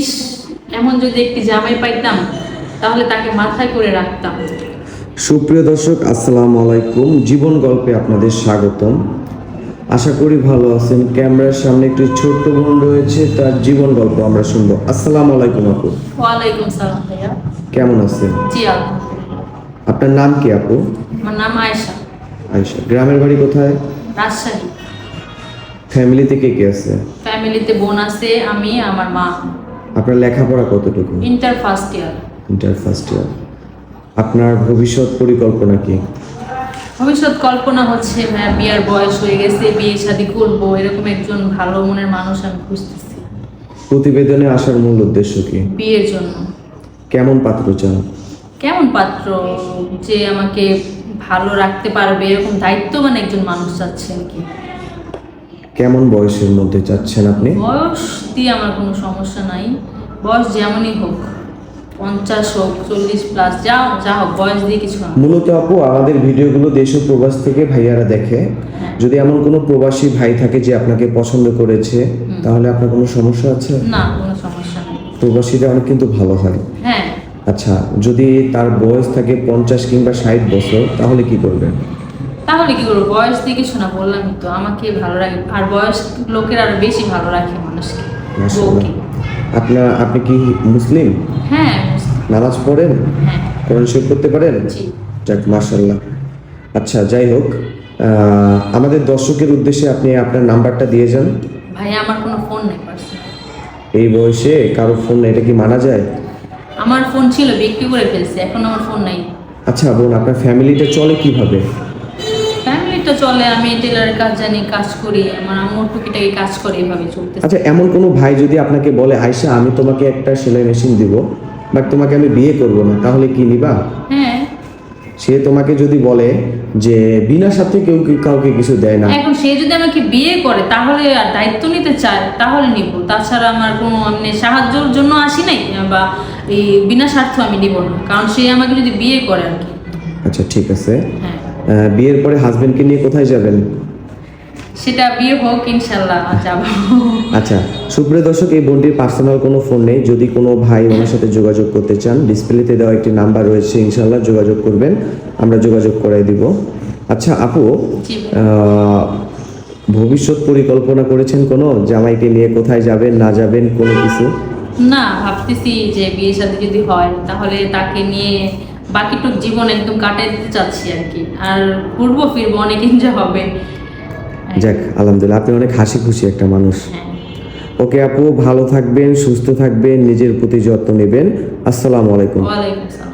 ইস এমন যদি একটি জামাই পাইতাম তাহলে তাকে মাথায় করে রাখতাম। সুপ্রিয় দর্শক আসসালামু আলাইকুম। জীবন গল্পে আপনাদের স্বাগতম। আশা করি ভালো আছেন। ক্যামেরার সামনে একটি ছোট্ট বোন রয়েছে তার জীবন গল্প আমরা শুনব। আসসালামু আলাইকুম আপু। ওয়ালাইকুম সালাম ভাইয়া। কেমন আছেন? জি আলহামদুলিল্লাহ। আপনার নাম কি আপু? আমার নাম আয়েশা। আয়সা গ্রামের বাড়ি কোথায়? রাজশাহী। ফ্যামিলিতে কে কে আছে? ফ্যামিলিতে বোন আছে আমি আমার মা। আপনার লেখাপড়া কতটুকু? Inter first year inter first year আপনার ভবিষ্যৎ পরিকল্পনা কি? ভবিষ্যৎ কল্পনা হচ্ছে ভাইয়া বিয়ার বয়স হয়ে গেছে বিয়ে শাদী করব এরকম একজন ভালো মনের মানুষ আমি খুঁজতেছি। প্রতিবেদনে আসার মূল উদ্দেশ্য কি? বিয়ের জন্য। কেমন পাত্র চান? কেমন পাত্র? যে আমাকে ভালো রাখতে পারবে এরকম দায়িত্ববান একজন মানুষ চাচ্ছে আর কি? কেমন বয়সের মধ্যে চাচ্ছেন আপনি? বয়স দিয়ে আমার কোনো সমস্যা নাই। বয়স যেমনই হোক পঞ্চাশ হোক চল্লিশ প্লাস যা যা হোক বয়স দিয়ে কিছু না। মূলত আপু আমাদের ভিডিওগুলো দেশ ও প্রবাস থেকে ভাইয়ারা দেখে। হ্যাঁ। যদি এমন কোনো প্রবাসী ভাই থাকে যে আপনাকে পছন্দ করেছে তাহলে আপনার কোনো সমস্যা আছে? না কোনো সমস্যা নেই। প্রবাসীরা অনেক কিন্তু ভালো হয়। হ্যাঁ। আচ্ছা যদি তার বয়স থাকে পঞ্চাশ কিংবা ষাট বছর তাহলে কি করবেন? তাহলে কি করব? বয়স দিয়ে কিছু না বললামই তো। আমাকে ভালো রাখে। আর বয়স লোকের আরও বেশি ভালো রাখে মানুষকে আপনার আপনি কি মুসলিম? হ্যাঁ নামাজ পড়েন? হ্যাঁ। কোরআন শরীফ করতে পারেন? জি। যাক মার্শাল্লাহ আচ্ছা যাই হোক আমাদের দর্শকের উদ্দেশ্যে আপনি আপনার নাম্বারটা দিয়ে যান। ভাই আমার কোনো ফোন নেই এই বয়সে কারও ফোন এটা কি মানা যায়? আমার ফোন ছিল বিক্রি করে ফেলছে। এখন আমার ফোন নাই। আচ্ছা বোন আপনার ফ্যামিলিটা চলে কীভাবে? তো চলে আমি টেলারের কাজ জানি কাজ করি আমার আম্মুর টুকিটাকি কাজ করে এভাবে চলতেছে। আচ্ছা এমন কোনো ভাই যদি আপনাকে বলে আমি তোমাকে একটা সেলাই মেশিন দিব বাট তোমাকে আমি বিয়ে করব না তাহলে কি নিবা? হ্যাঁ। সে তোমাকে যদি বলে যে বিনা সাথে কেউ কাউকে কিছু দেয় না? এখন সে যদি আমাকে বিয়ে করে তাহলে আর দায়িত্ব নিতে চায় তাহলে নিব। তাছাড়া আমার কোনো মানে সাহায্যের জন্য আসি নাই বা এই বিনা স্বার্থ আমি নিব না কারণ সে আমাকে যদি বিয়ে করে আর কি। আচ্ছা ঠিক আছে। হ্যাঁ। বিয়ের পরে হাজবেন্ডকে নিয়ে কোথায় যাবেন? সেটা বিয়ে হোক ইনশাল্লাহ যাব। আচ্ছা সুপ্রিয় দর্শক এই বোনটির পার্সোনাল কোনো ফোন নেই। যদি কোনো ভাই ওনার সাথে যোগাযোগ করতে চান ডিসপ্লেতে দেওয়া একটি নাম্বার রয়েছে ইনশাল্লাহ যোগাযোগ করবেন। আমরা যোগাযোগ করাই দিব। আচ্ছা আপু ভবিষ্যৎ পরিকল্পনা করেছেন কোনো? জামাইকে নিয়ে কোথায় যাবেন না যাবেন কোনো কিছু? না ভাবতেছি যে বিয়ে সাথে যদি হয় তাহলে তাকে নিয়ে বাকিটুক জীবন একদম কাটাই দিতে চাচ্ছি আর কি। আর ঘুরবো ফিরবো অনেক এনজয় হবে। যাক আলহামদুলিল্লাহ আপনি অনেক হাসি খুশি একটা মানুষ। হ্যাঁ। ওকে আপু ভালো থাকবেন সুস্থ থাকবেন নিজের প্রতি যত্ন নেবেন। আসসালামু আলাইকুম। ওয়ালাইকুম সালাম